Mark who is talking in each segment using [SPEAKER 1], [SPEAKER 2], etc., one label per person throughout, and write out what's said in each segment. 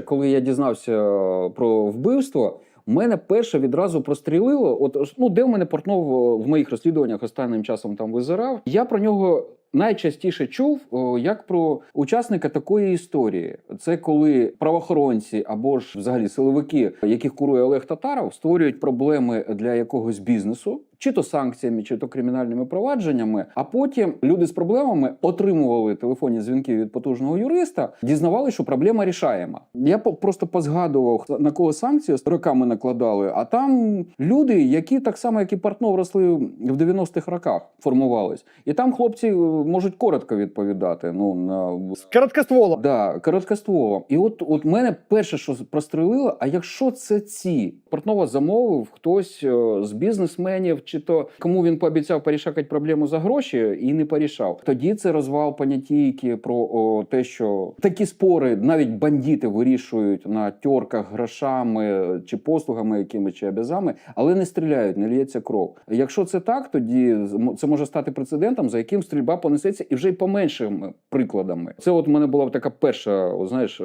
[SPEAKER 1] Коли я дізнався е, про вбивство, мене перше відразу прострілило. От ну, де в мене Портнов е, в моїх розслідуваннях останнім часом там визирав. Я про нього. Найчастіше чув як про учасника такої історії. Це коли правоохоронці або ж взагалі силовики, яких курує Олег Татаров, створюють проблеми для якогось бізнесу, чи то санкціями, чи то кримінальними провадженнями. А потім люди з проблемами отримували телефонні дзвінки від потужного юриста, дізнавали, що проблема рішаєма. Я просто позгадував на кого санкції роками накладали. А там люди, які так само, як і Портнов, росли в 90-х роках, формувались. І там хлопці е, можуть коротко відповідати. Ну на
[SPEAKER 2] Короткостволо.
[SPEAKER 1] Да, короткостволом. І от, от мене перше, що прострелило, а якщо це ці? Портнова замовив хтось е, з бізнесменів, чи то кому він пообіцяв порішати проблему за гроші і не порішав. Тоді це розвал понятійки про о, те, що такі спори навіть бандити вирішують на тьорках грошами чи послугами якими чи обязами, але не стріляють, не лється кров. Якщо це так, тоді це може стати прецедентом, за яким стрільба понесеться і вже й поменшими прикладами. Це от у мене була така перша, знаєш,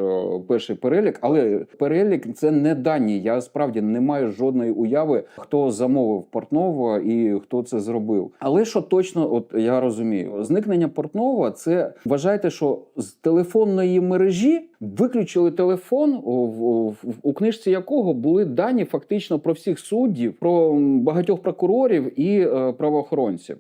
[SPEAKER 1] перший перелік, але перелік це не дані. Я справді не маю жодної уяви, хто замовив Портнова і хто це зробив. Але що точно, от я розумію, зникнення Портнова це вважайте, що з телефонної мережі виключили телефон, у книжці якого були дані фактично про всіх суддів, про багатьох прокурорів і е, правоохоронців.